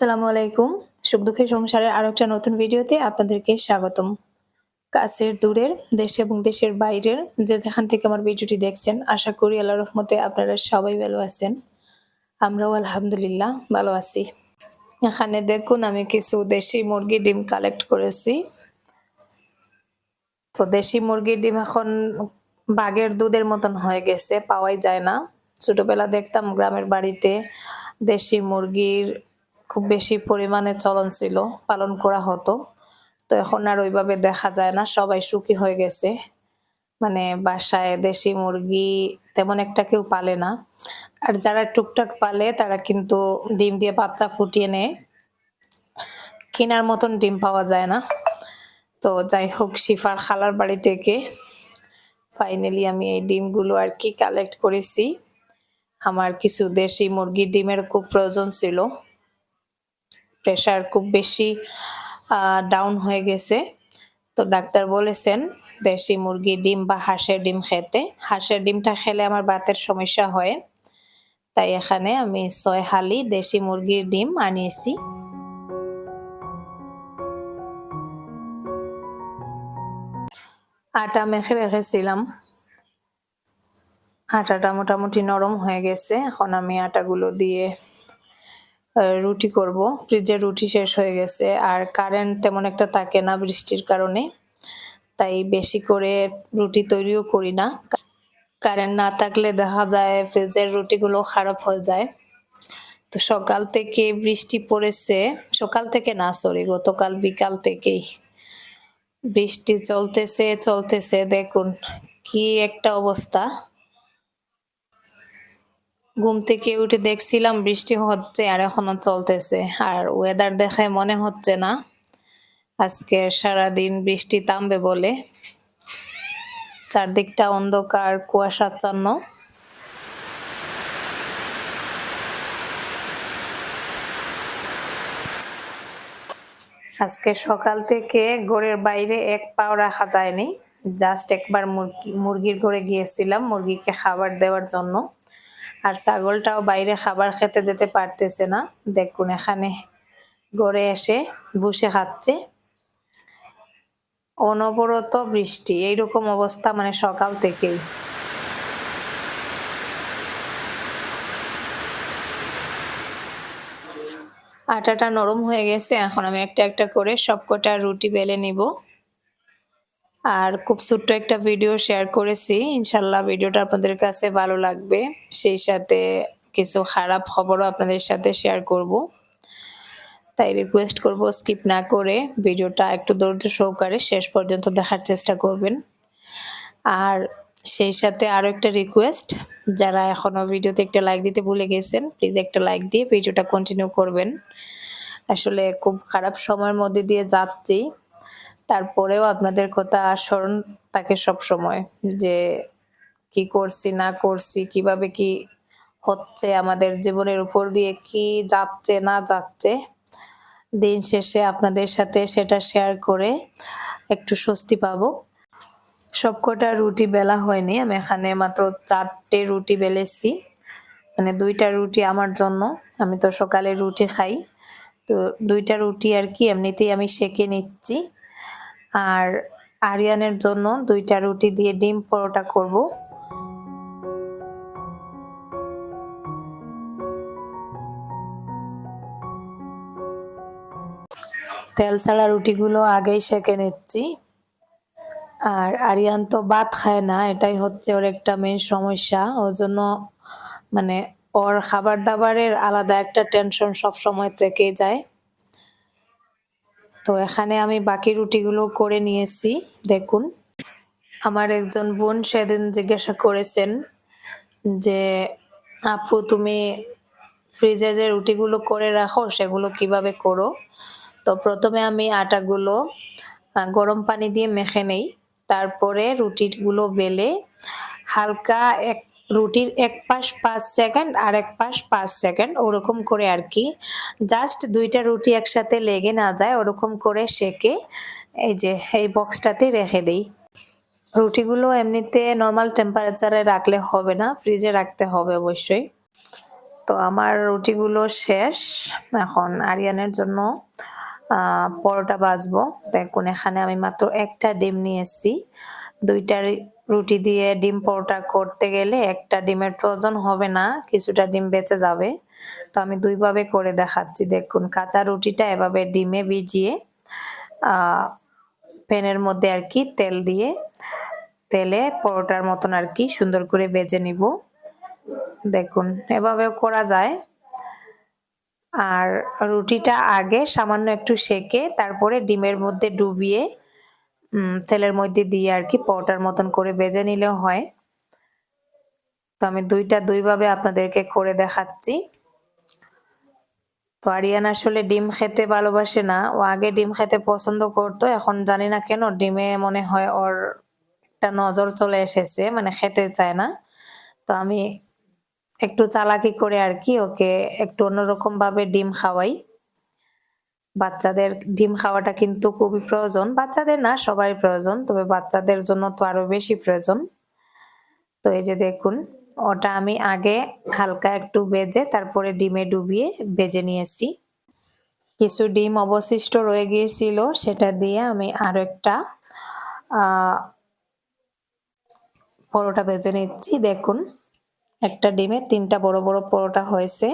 আসসালামু আলাইকুম। সুখ দুঃখের সংসারের আরও একটা নতুন ভিডিওতে আপনাদেরকে স্বাগতম। কাছের, দূরের, দেশ এবং দেশের বাইরের যে যেখান থেকে আমার ভিডিওটি দেখছেন, আশা করি আল্লাহ রহমতে আপনারা সবাই ভালো আছেন। আমরাও আলহামদুলিল্লাহ ভালো আছি। এখানে দেখুন, আমি কিছু দেশি মুরগি ডিম কালেক্ট করেছি। তো দেশি মুরগির ডিম এখন বাঘের দুধের মতন হয়ে গেছে, পাওয়াই যায় না। ছোটবেলা দেখতাম গ্রামের বাড়িতে দেশি মুরগির খুব বেশি পরিমাণে চলন ছিল, পালন করা হতো। তো এখন আর ওইভাবে দেখা যায় না, সবাই সুখী হয়ে গেছে। মানে বাসায় দেশি মুরগি তেমন একটা কেউ পালে না। আর যারা টুকটাক পালে, তারা কিন্তু ডিম দিয়ে বাচ্চা ফুটিয়ে নেয়। কেনার মতন ডিম পাওয়া যায় না। তো যাই হোক, শিফার খালার বাড়ি থেকে ফাইনালি আমি এই ডিমগুলো আর কি কালেক্ট করেছি। আমার কিছু দেশি মুরগির ডিমের খুব প্রয়োজন ছিল। প্রেশার খুব বেশি ডাউন হয়ে গেছে। তো ডাক্তার বলেছেন, দেশি মুরগির ডিম বা হাঁসের ডিম খেতে। হাঁসের ডিমটা খেলে আমার বাতের সমস্যা হয়। তাই এখানে আমি ছয় হালি, দেশি মুরগির ডিম আনিয়েছি। আটা মেখে রেখেছিলাম। আটাটা মোটামুটি নরম হয়ে গেছে। এখন আমি আটাগুলো দিয়ে রুটি করব। ফ্রিজে রুটি শেষ হয়ে গেছে। আর কারেন্ট তেমন একটা থাকে না বৃষ্টির কারণে। তাই বেশি করে রুটি তৈরিও করি না। কারেন্ট না থাকলে দেখা যায় ফ্রিজের রুটিগুলো খারাপ হয়ে যায়। তো সকাল থেকে বৃষ্টি পড়েছে। সকাল থেকে না সরি গতকাল বিকাল থেকেই। বৃষ্টি চলতেছে চলতেছে। দেখুন, কি একটা অবস্থা। ঘুম থেকে উঠে দেখছিলাম বৃষ্টি হচ্ছে আর এখনও চলতেছে। আর ওয়েদার দেখায় মনে হচ্ছে না। আজকে সারাদিন বৃষ্টি থামবে বলে। চারদিকটা অন্ধকার, কুয়াশাচ্ছন্ন। আজকে সকাল থেকে ঘরের বাইরে এক পাও রাখা যায়নি। জাস্ট একবার মুরগির ঘরে গিয়েছিলাম মুরগিকে খাবার দেওয়ার জন্য। আর ছাগলটাও বাইরে খাবার খেতে যেতে পারতেছে না। দেখুন, এখানে গড়ে এসে বসে খাচ্ছে। অনবরত বৃষ্টি, এইরকম অবস্থা মানে সকাল থেকেই। আটাটা নরম হয়ে গেছে, এখন আমি একটা একটা করে সবকটা রুটি বেলে নিব। আর খুব ছোট্ট একটা ভিডিও শেয়ার করেছি। ইনশাল্লাহ ভিডিওটা আপনাদের কাছে ভালো লাগবে। সেই সাথে কিছু খারাপ খবরও আপনাদের সাথে শেয়ার করব। তাই রিকোয়েস্ট করব স্কিপ না করে ভিডিওটা একটু ধৈর্য সহকারে শেষ পর্যন্ত দেখার চেষ্টা করবেন। আর সেই সাথে আরও একটা রিকোয়েস্ট যারা এখনও ভিডিওতে একটা লাইক দিতে ভুলে গেছেন প্লিজ একটা লাইক দিয়ে ভিডিওটা কন্টিনিউ করবেন। আসলে খুব খারাপ সময়ের মধ্যে দিয়ে যাচ্ছি। তারপরেও আপনাদের কথা স্মরণ থাকে সব সময়, যে কি করছি, না করছি, কীভাবে কি হচ্ছে, আমাদের জীবনের উপর দিয়ে কি যাচ্ছে, না যাচ্ছে। দিন শেষে আপনাদের সাথে সেটা শেয়ার করে একটু স্বস্তি পাবো। সবকটা রুটি বেলা হয়নি, আমি এখানে মাত্র চারটে রুটি বেলেছি। মানে দুইটা রুটি আমার জন্য, আমি তো সকালে রুটি খাই। তো দুইটা রুটি আর কি, এমনিতেই আমি সেকে নিচ্ছি। আর আরিয়ানের জন্য দুইটা রুটি দিয়ে ডিম পরোটা করব। তেল ছাড়া রুটিগুলো আগেই সেকে নিচ্ছি। আর আরিয়ান তো ভাত খায় না, এটাই হচ্ছে ওর একটা মেন সমস্যা। ওর জন্য মানে ওর খাবার দাবারের আলাদা একটা টেনশন সব সময় থেকে যায়। তো এখানে আমি বাকি রুটিগুলো করে নিয়েছি, দেখুন। আমার একজন বোন সেদিন জিজ্ঞাসা করেছেন যে, আপু, তুমি ফ্রিজে যে রুটিগুলো করে রাখো, সেগুলো কীভাবে করো? তো প্রথমে আমি আটাগুলো গরম পানি দিয়ে মেখে নেই। তারপরে রুটিগুলো বেলে হালকা এক রুটির এক পাশ পাঁচ সেকেন্ড আর এক পাশ পাঁচ সেকেন্ড, ওরকম করে আর কি। জাস্ট দুইটা রুটি একসাথে লেগে না যায়, ওরকম করে সেকে এই যে, এই বক্সটাতে রেখে দিই। রুটিগুলো এমনিতে নর্মাল টেম্পারেচারে রাখলে হবে না ফ্রিজে রাখতে হবে অবশ্যই। তো আমার রুটিগুলো শেষ। এখন আরিয়ানের জন্য পরোটা বাজবো। দেখুন, এখানে আমি মাত্র একটা ডিম নিয়েছি। দুইটা রি- রুটি দিয়ে ডিম পরোটা করতে গেলে একটা ডিমের প্রয়োজন হবে না, কিছুটা ডিম বেঁচে যাবে। তো আমি দুইভাবে করে দেখাচ্ছি। দেখুন, কাঁচা রুটিটা এভাবে ডিমে ভিজিয়ে প্যানের মধ্যে আর কি তেল দিয়ে, তেলে পরোটার মতন আর কি সুন্দর করে বেজে নিব। দেখুন, এভাবেও করা যায়। আর রুটিটা আগে সামান্য একটু সেকে, তারপরে ডিমের মধ্যে ডুবিয়ে তেলের মধ্যে দিয়ে আর কি পরোটার মতন করে বেজে নিলেও হয়। তো আমি দুইটা দুইভাবে আপনাদেরকে করে দেখাচ্ছি। তো আরিয়ান আসলে ডিম খেতে ভালোবাসে না। ও আগে ডিম খেতে পছন্দ করতো, এখন জানি না কেন ডিমে মনে হয় ওর একটা নজর চলে এসেছে মানে খেতে চায় না। তো আমি একটু চালাকি করে আর কি ওকে একটু অন্যরকম ভাবে ডিম খাওয়াই। বাচ্চাদের ডিম খাওয়াটা কিন্তু খুবই প্রয়োজন। বাচ্চাদের না, সবারই প্রয়োজন। তবে বাচ্চাদের জন্য তো আরও বেশি প্রয়োজন। তো এই যে দেখুন, ওটা আমি আগে হালকা একটু বেজে তারপরে ডিমে ডুবিয়ে বেজে নিয়েছি। কিছু ডিম অবশিষ্ট রয়ে গিয়েছিল, সেটা দিয়ে আমি আরও একটা পরোটা বেজে নিচ্ছি। দেখুন, একটা ডিমে তিনটা বড় বড় পরোটা হয়েছে।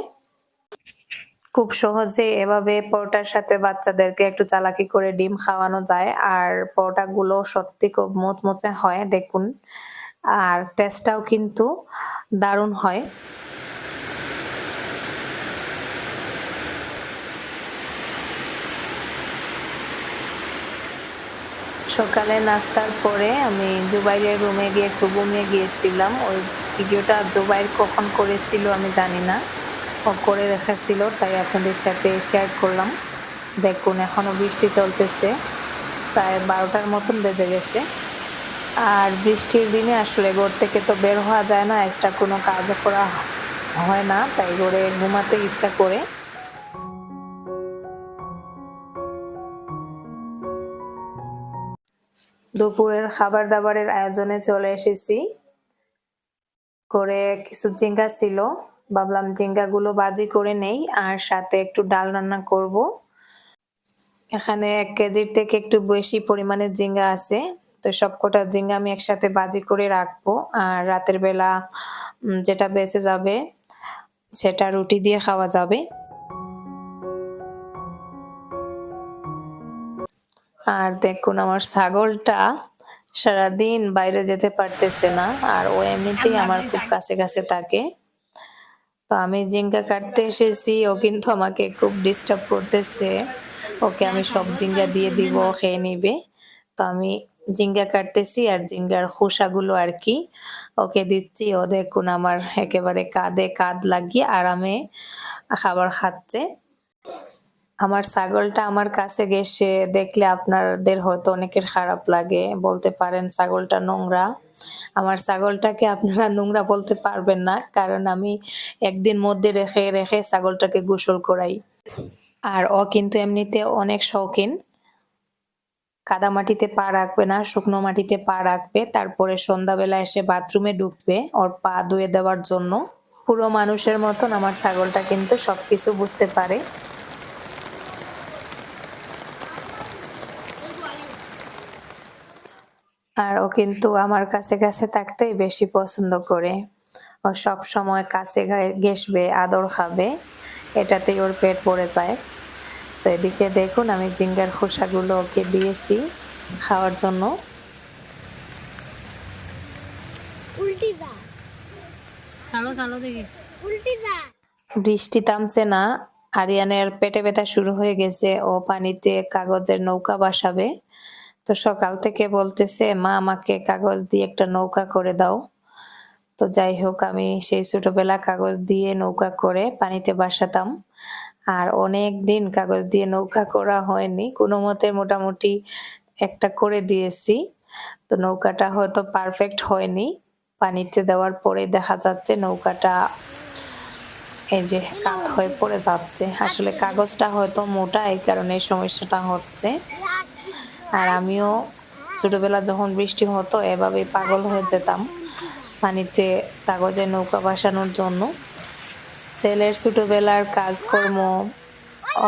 খুব সহজে এভাবে পরোটার সাথে বাচ্চাদেরকে একটু চালাকি করে ডিম খাওয়ানো যায়। আর পরোটাগুলো সত্যি খুব মুচমুচে হয়, দেখুন। আর টেস্টটাও কিন্তু দারুণ হয়। সকালে নাস্তার পরে আমি জুবাইরের রুমে গিয়ে একটু ঘুমিয়ে গিয়েছিলাম। ওই ভিডিওটা জুবাইর কখন করেছিল আমি জানি না। করে রেখেছিল, তাই আপনাদের সাথে শেয়ার করলাম। দেখুন এখনও বৃষ্টি চলতেছে, প্রায় বারোটার মতন বেজে গেছে। আর বৃষ্টির দিনে আসলে ঘর থেকে তো বের হওয়া যায় না এক্সট্রা কোনো কাজও করা হয় না, তাই ঘরে ঘুমাতে ইচ্ছা করে। দুপুরের খাবার দাবারের আয়োজনে চলে এসেছি। করে কিছু জিঙ্গা ছিল। ভাবলাম জিঙ্গাগুলো বাজি করে নেই আর সাথে একটু ডাল রান্না করব। এখানে এক কেজির থেকে একটু বেশি পরিমাণের জিঙ্গা আছে। তো সবকটা জিঙ্গা আমি একসাথে বাজি করে রাখব। আর রাতের বেলা যেটা বেঁচে যাবে সেটা রুটি দিয়ে খাওয়া যাবে। আর দেখুন আমার ছাগলটা সারাদিন বাইরে যেতে পারতেছে না। আর ও এমনিতেই আমার খুব কাছে কাছে থাকে। তো আমি জিঙ্গা কাটতে এসেছি, ও কিন্তু আমাকে খুব ডিস্টার্ব করতেছে। ওকে আমি সব জিঙ্গা দিয়ে দিব খেয়ে নিবে। তো আমি জিঙ্গা কাটতেছি আর জিঙ্গার খোসাগুলো আর কি ওকে দিচ্ছি। ও দেখুন আমার একেবারে কাঁধে কাঁধ লাগিয়ে আরামে খাবার খাচ্ছে। আমার ছাগলটা আমার কাছে গেছে, দেখলে আপনাদের হয়তো অনেকের খারাপ লাগে। বলতে পারেন ছাগলটা নোংরা। আমার ছাগলটাকে আপনারা নোংরা বলতে পারবেন না, কারণ আমি একদিন মধ্যে রেখে রেখে ছাগলটাকে গোসল করাই। আর ও কিন্তু এমনিতে অনেক শৌখিন। কাদা মাটিতে পা রাখবে না, শুকনো মাটিতে পা রাখবে। তারপরে সন্ধ্যাবেলা এসে বাথরুমে ঢুকবে ওর পা ধুয়ে দেওয়ার জন্য। পুরো মানুষের মতন আমার ছাগলটা কিন্তু সবকিছু বুঝতে পারে। আর ও কিন্তু আমার কাছে কাছে থাকতেই বেশি পছন্দ করে। ও সব সময় কাছে ঘেসবে আদর খাবে এটাতেই ওর পেট পড়ে যায়। তো এদিকে দেখুন আমি জিঙ্গার খোসাগুলো ওকে দিয়েছি খাওয়ার জন্য। উল্টি দা ছাড়ো ছাড়ো দেখি। উল্টি দা বৃষ্টি থামছে না আরিয়ানের পেটে ব্যথা শুরু হয়ে গেছে। ও পানিতে কাগজের নৌকা বাসাবে। তো সকাল থেকে বলতেছে, মা, আমাকে কাগজ দিয়ে একটা নৌকা করে দাও। তো যাই হোক, আমি সেই ছোটবেলা কাগজ দিয়ে নৌকা করে পানিতে বাসাতাম। আর অনেক দিন কাগজ দিয়ে নৌকা করা হয়নি। কোনো মতে মোটামুটি একটা করে দিয়েছি। তো নৌকাটা হয়তো পারফেক্ট হয়নি। পানিতে দেওয়ার পরে দেখা যাচ্ছে নৌকাটা এই যে কাত হয়ে পড়ে যাচ্ছে। আসলে কাগজটা হয়তো মোটা, এই কারণে সমস্যাটা হচ্ছে। আর আমিও ছোটবেলা যখন বৃষ্টি হতো এভাবে পাগল হয়ে যেতাম পানিতে কাগজে নৌকা বাসানোর জন্য। ছেলের ছোটবেলার কাজকর্ম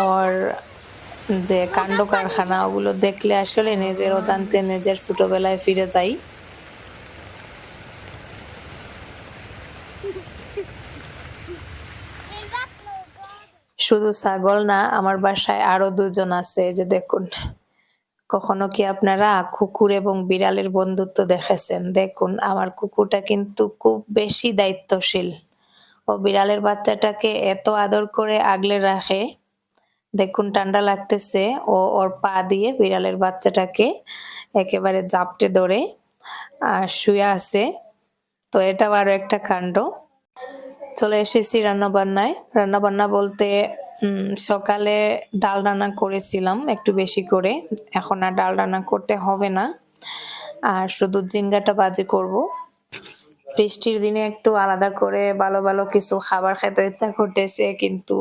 ওর যে কাণ্ড কারখানা, ওগুলো দেখলে আসলে নিজের অজান্তে নিজের ছোটবেলায় ফিরে যাই। শুধু ছাগল না, আমার বাসায় আরও দুজন আছে যে দেখুন। কখনো কি আপনারা কুকুর এবং বিড়ালের বন্ধুত্ব দেখেছেন? দেখুন, আমার কুকুরটা কিন্তু খুব বেশি দায়িত্বশীল। ও বিড়ালের বাচ্চাটাকে এত আদর করে আগলে রাখে, দেখুন ঠান্ডা লাগতেছে, ও ওর পা দিয়ে বিড়ালের বাচ্চাটাকে একেবারে জাপটে ধরে আর শুয়ে আছে। তো এটাও আরও একটা কাণ্ড। চলে এসেছি রান্না বান্নায় রান্না বান্না বলতে সকালে ডাল রান্না করেছিলাম একটু বেশি করে। এখন আর ডাল রান্না করতে হবে না। আর শুধু জিঙ্গাটা বাজে করব। বৃষ্টির দিনে একটু আলাদা করে ভালো ভালো কিছু খাবার খেতে ইচ্ছা করতেছে, কিন্তু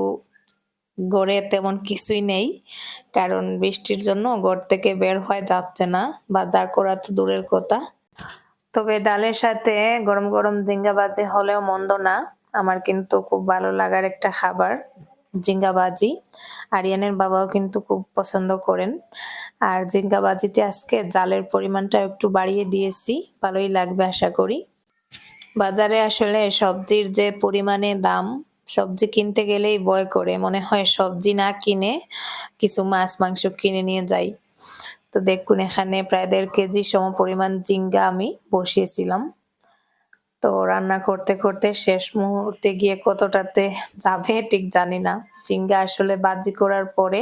গড়ে তেমন কিছুই নেই। কারণ বৃষ্টির জন্য ঘর থেকে বের হয়ে যাচ্ছে না। বাজার করা তো দূরের কথা। তবে ডালের সাথে গরম গরম জিঙ্গা বাজি হলেও মন্দ না। আমার কিন্তু খুব ভালো লাগার একটা খাবার জিঙ্গা বাজি আরিয়ানের বাবাও কিন্তু খুব পছন্দ করেন। আর জিঙ্গা বাজিতে আজকে জালের পরিমাণটা একটু বাড়িয়ে দিয়েছি, ভালোই লাগবে আশা করি। বাজারে আসলে সবজির যে পরিমাণে দাম, সবজি কিনতে গেলেই ভয় করে। মনে হয় সবজি না কিনে কিছু মাছ, মাংস কিনে নিয়ে যাই। তো দেখুন, এখানে প্রায় দেড় কেজি সম পরিমাণ জিঙ্গা আমি বসিয়েছিলাম। তো রান্না করতে করতে শেষ মুহূর্তে গিয়ে কতটাতে যাবে ঠিক জানি না। জিঙ্গা আসলে বাজি করার পরে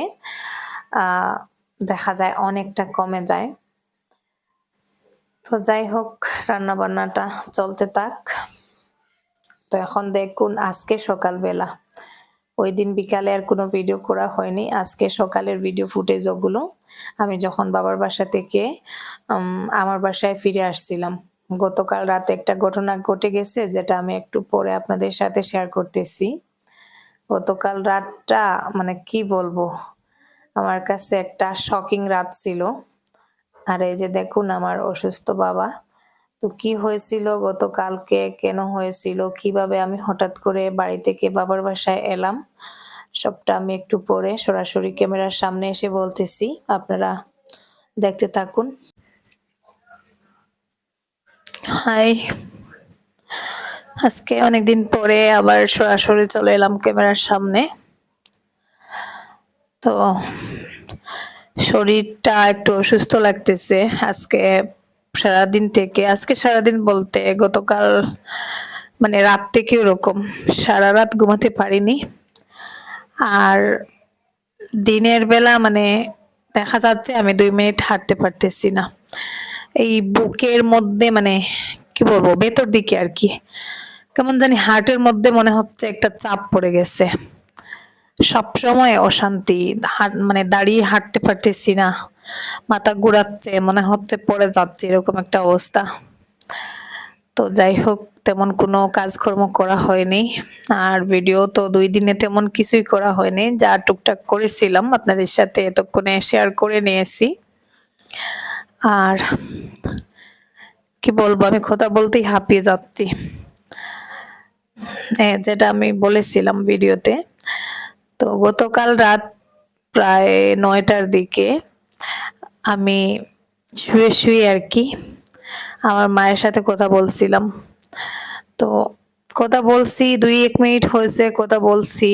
দেখা যায় অনেকটা কমে যায়। তো যাই হোক রান্না বান্নাটা চলতে থাক। তো এখন দেখুন, আজকে সকালবেলা। ওই দিন বিকালে আর কোনো ভিডিও করা হয়নি। আজকে সকালের ভিডিও ফুটেজ ওগুলো আমি যখন বাবার বাসা থেকে আমার বাসায় ফিরে আসছিলাম। গতকাল রাতে একটা ঘটনা ঘটে গেছে, যেটা আমি একটু পরে আপনাদের সাথে শেয়ার করতেছি। গতকাল রাতটা মানে কি বলব, আমার কাছে একটা শকিং রাত ছিল। আর এই যে দেখুন আমার অসুস্থ বাবা, তো কি হয়েছিল, গতকালকে কেন হয়েছিল, কীভাবে আমি হঠাৎ করে বাড়ি থেকে বাবার বাসায় এলাম, সবটা আমি একটু পরে সরাসরি ক্যামেরার সামনে এসে বলতেছি। আপনারা দেখতে থাকুন। হাই। আজকে অনেকদিন পরে আবার সরাসরি চলে এলাম ক্যামেরার সামনে। তো শরীরটা একটু অসুস্থ লাগতেছে আজকে সারাদিন থেকে। আজকে সারাদিন বলতে গতকাল মানে রাত থেকে ওরকম। সারা রাত ঘুমাতে পারিনি। আর দিনের বেলা মানে দেখা যাচ্ছে আমি দুই মিনিট হাঁটতে পারতেছি না। এই বুকের মধ্যে মানে কি বলব, ভেতর দিকে আর কি কেমন জানি হার্টের মধ্যে মনে হচ্ছে একটা চাপ পড়ে গেছে। সব সময় অশান্তি মানে দাঁড়িয়ে হাঁটতে পারতেছি না, মাথা ঘুরাচ্ছে, মনে হচ্ছে পড়ে যাচ্ছে, এরকম একটা অবস্থা। তো যাই হোক, তেমন কোনো কাজকর্ম করা হয়নি, আর ভিডিও তো দুই দিনে তেমন কিছুই করা হয়নি। যা টুকটাক করেছিলাম, আপনাদের সাথে এতক্ষণে শেয়ার করে নিয়েছি। আর কি বলব, আমি কথা বলতেই হাঁপিয়ে যাচ্ছি। যেটা আমি বলেছিলাম ভিডিওতে, তো গতকাল রাত প্রায় নয়টার দিকে আমি শুয়ে শুয়ে আর কি আমার মায়ের সাথে কথা বলছিলাম। তো কথা বলছি দুই এক মিনিট হয়েছে কথা বলছি।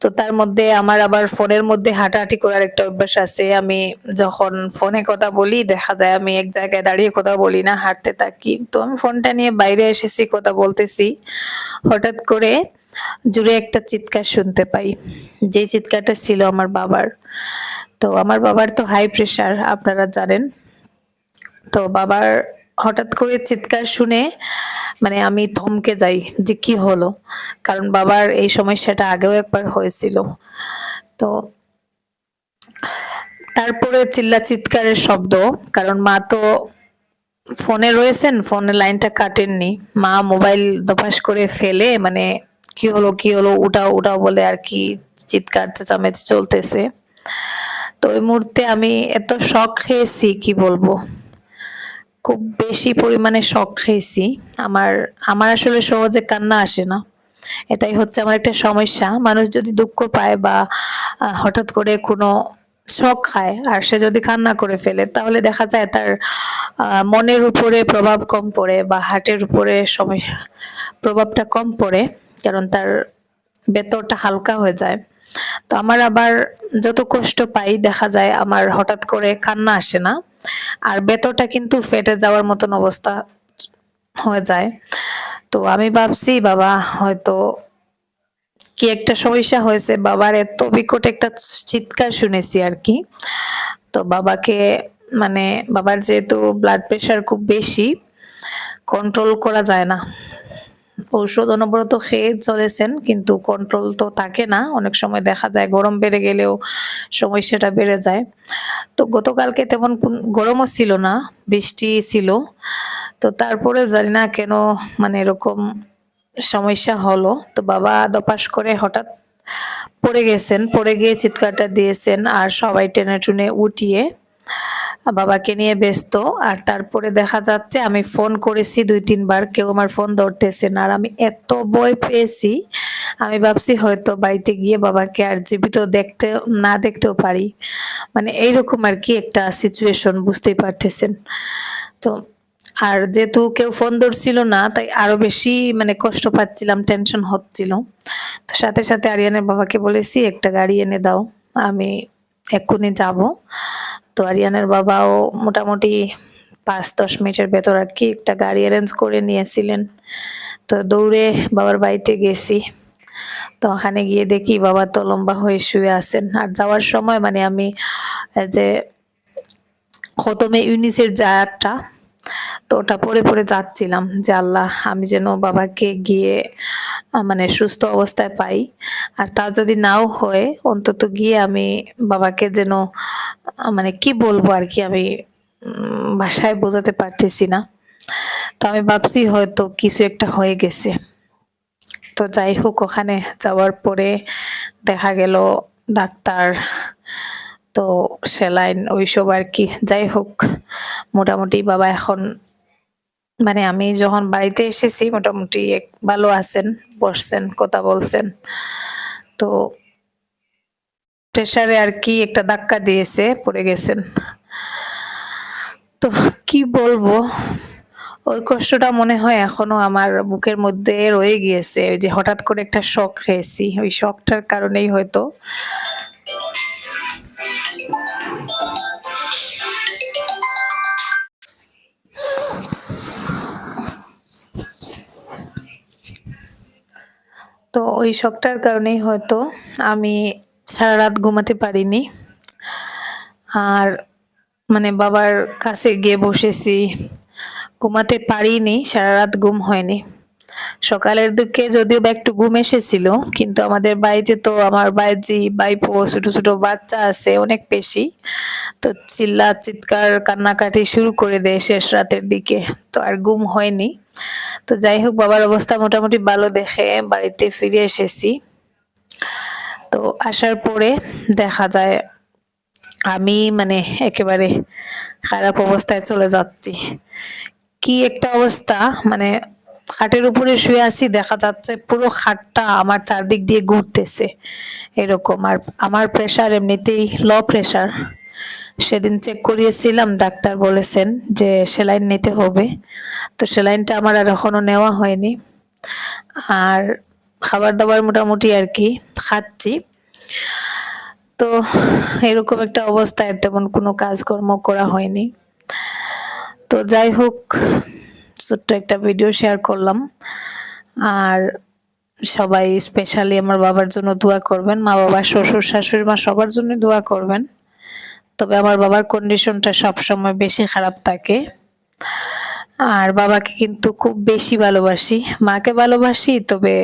তো তার মধ্যে আমার আবার ফোনের মধ্যে হাঁটাহাঁটি করার একটা অভ্যাস আছে। আমি যখন ফোনে কথা বলি, দেখা যায় আমি এক জায়গায় দাঁড়িয়ে কথা বলি না, হাঁটতে থাকি। তো আমি ফোনটা নিয়ে বাইরে এসেছি, কথা বলতেছি। হঠাৎ করে জুড়ে একটা চিৎকার শুনতে পাই। যে চিৎকারটা ছিল আমার বাবার। তো আমার বাবার তো হাই প্রেশার আপনারা জানেন। তো বাবার হঠাৎ করে চিৎকার শুনে মানে আমি থমকে যাই যে কি হলো? কারণ বাবার এই সমস্যাটা আগেও একবার হয়েছিল। তো তারপরে চিল্লা চিৎকারের শব্দ, কারণ মা তো ফোনে রয়েছেন, ফোনে লাইনটা কাটেননি। মা মোবাইল দপাস করে ফেলে মানে কি হলো কি হলো, উঠাও উঠাও বলে আর কি চিৎকার চেঁচামেচি চলতেছে। তো ওই মুহূর্তে আমি এত শখ খেয়েছি, কি বলব? খুব বেশি পরিমাণে শখ খেয়েছি আমার আমার আসলে সহজে কান্না আসে না। এটাই হচ্ছে আমার একটা সমস্যা। মানুষ যদি দুঃখ পায় বা হঠাৎ করে কোনো শখ খায় আর সে যদি কান্না করে ফেলে, তাহলে দেখা যায় তার মনের উপরে প্রভাব কম পড়ে বা হার্টের উপরে সমস্যা, প্রভাবটা কম পড়ে। কারণ তার ভেতরটা হালকা হয়ে যায়। তো আমার আবার যত কষ্ট পাই, দেখা যায় আমার হঠাৎ করে কান্না আসে না। আর ভেতরটা কিন্তু ফেটে যাওয়ার মতন অবস্থা হয়ে যায়। তো আমি ভাবছি, বাবা, হয়তো কি একটা সমস্যা হয়েছে। বাবার এত বিকট একটা চিৎকার শুনেছি আর কি। তো বাবাকে মানে বাবার যেহেতু ব্লাড প্রেশার খুব বেশি কন্ট্রোল করা যায় না। ঔষধ অনবরত খেয়ে চলেছেন, কিন্তু কন্ট্রোল তো থাকে না। অনেক সময় দেখা যায় গরম বেড়ে গেলেও সমস্যাটা বেড়ে যায়। তো গতকালকে তেমন গরমও ছিল না, বৃষ্টি ছিল। তো তারপরে জানি না কেন মানে এরকম সমস্যা হলো। তো বাবা দপাস করে হঠাৎ পড়ে গেছেন, পড়ে গিয়ে চিৎকারটা দিয়েছেন আর সবাই টেনে টুনে উঠিয়ে বাবাকে নিয়ে ব্যস্ত, আর তারপরে দেখা যাচ্ছে আমি ফোন করেছি দুই, তিনবার, কেউ আমার ফোন ধরতেছে না। আর আমি এত বই পেয়েছি, আমি ভাবছি হয়তো বাড়িতে গিয়ে বাবাকে আর জীবিত দেখতে, না দেখতেও পারি। মানে এইরকম আর কি একটা সিচুয়েশন বুঝতেই পারতেছেন। তো আর যেহেতু কেউ ফোন ধরছিল না, তাই আরও বেশি মানে কষ্ট পাচ্ছিলাম টেনশন হচ্ছিল। তো সাথে সাথে আরিয়ানের বাবাকে বলেছি, একটা গাড়ি এনে দাও, আমি এক্ষুনি যাব। তো আরিয়ানের বাবাও মোটামুটি পাঁচ, দশ মিনিটের ভেতর আর কি একটা গাড়ি অ্যারেঞ্জ করে নিয়েছিলেন। তো দৌড়ে বাবার বাড়িতে গেছি। তো ওখানে গিয়ে দেখি বাবা তো লম্বা হয়ে শুয়ে আছেন। আর যাওয়ার সময় মানে আমি যে খতমে ইউনিসের জায়াতটা তো ওটা পরে পরে যাচ্ছিলাম যে আল্লাহ আমি যেন বাবাকে গিয়ে মানে সুস্থ অবস্থায় পাই। আর তা যদি নাও হয়, অন্তত গিয়ে আমি বাবাকে যেন মানে কি বলব আর কি আমি ভাষায় বোঝাতে পারতেছি না। তো আমি ভাবছি হয়তো কিছু একটা হয়ে গেছে। তো যাই হোক, ওখানে যাওয়ার পরে দেখা গেল ডাক্তার, তো সেলাইন ওইসব আর কি। যাই হোক, মোটামুটি বাবা এখন মানে আমি যখন বাড়িতে এসেছি, মোটামুটি ভালো আছেন। বসছেন কথা বলছেন। তো প্রেশারে আর কি একটা ধাক্কা দিয়েছে, পড়ে গেছেন। তো কি বলব? ওই কষ্টটা মনে হয় এখনও আমার বুকের মধ্যে রয়ে গিয়েছে। যে হঠাৎ করে একটা শখ খেয়েছি, ওই শখটার কারণেই হয়তো তো ওই শখটার কারণেই হয়তো আমি সারা রাত ঘুমাতে পারিনি। আর মানে বাবার কাছে গিয়ে বসেছি। ঘুমাতে পারিনি সারা রাত ঘুম হয়নি। সকালের দিকে যদিও বা একটু ঘুম এসেছিল, কিন্তু আমাদের বাড়িতে তো আমার বাইজি বাইপো ছোট ছোট বাচ্চা আছে, অনেক বেশি তো চিল্লা, চিৎকার, কান্নাকাটি শুরু করে দেয় শেষ রাতের দিকে। তো আর ঘুম হয়নি। তো যাই হোক, বাবার অবস্থা মোটামুটি ভালো দেখে বাড়িতে ফিরে এসেছি। তো আসার পরে দেখা যায় আমি মানে একেবারে খারাপ অবস্থায় চলে যাচ্ছি। কি একটা অবস্থা মানে খাটের উপরে শুয়ে আছি, দেখা যাচ্ছে পুরো খাটটা আমার চারদিক দিয়ে ঘুরতেছে। এরকম, আর আমার প্রেশার এমনিতেই লো প্রেশার সেদিন চেক করিয়েছিলাম, ডাক্তার বলেছেন যে সেলাইন নিতে হবে। তো সেলাইনটা আমার আর এখনও নেওয়া হয়নি। আর খাবার দাবার মোটামুটি আর কি, খাচ্ছি। তো এরকম একটা অবস্থায় তেমন কোনো কাজকর্ম করা হয়নি। তো যাই হোক ছোট্ট একটা ভিডিও শেয়ার করলাম। আর সবাই স্পেশালি আমার বাবার জন্য দোয়া করবেন। মা বাবা, শ্বশুর, শাশুড়ি মা সবার জন্য দোয়া করবেন। তবে আমার বাবার কন্ডিশনটা সবসময় বেশি খারাপ থাকে। আর বাবাকে কিন্তু খুব বেশি ভালোবাসি। মাকে ভালোবাসি, তবে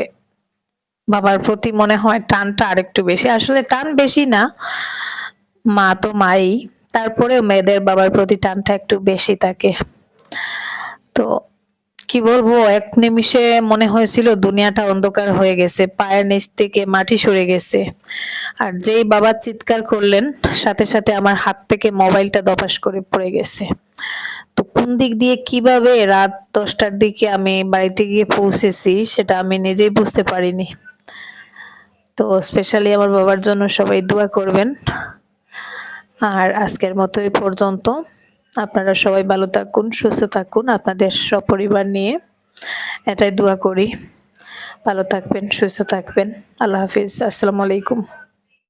বাবার প্রতি মনে হয় টানটা আরেকটু বেশি। আসলে টান বেশি না, মা তো মাই। তারপরেও মেয়েদের বাবার প্রতি টানটা একটু বেশি থাকে। তো কি বলব, এক নিমিষে মনে হয়েছিল দুনিয়াটা অন্ধকার হয়ে গেছে, পায়ের নিচ থেকে মাটি সরে গেছে। আর যেই বাবা চিৎকার করলেন, সাথে সাথে আমার হাত থেকে মোবাইলটা দপাস করে পড়ে গেছে। তো কোন দিক দিয়ে কীভাবে রাত দশটার দিকে আমি বাড়িতে গিয়ে পৌঁছেছি, সেটা আমি নিজেই বুঝতে পারিনি। তো স্পেশালি আমার বাবার জন্য সবাই দোয়া করবেন। আর আজকের মতো এই পর্যন্ত। আপনারা সবাই ভালো থাকুন, সুস্থ থাকুন। আপনাদের সপরিবার নিয়ে এটাই দোয়া করি। ভালো থাকবেন, সুস্থ থাকবেন। আল্লাহ হাফিজ। আসসালামু আলাইকুম।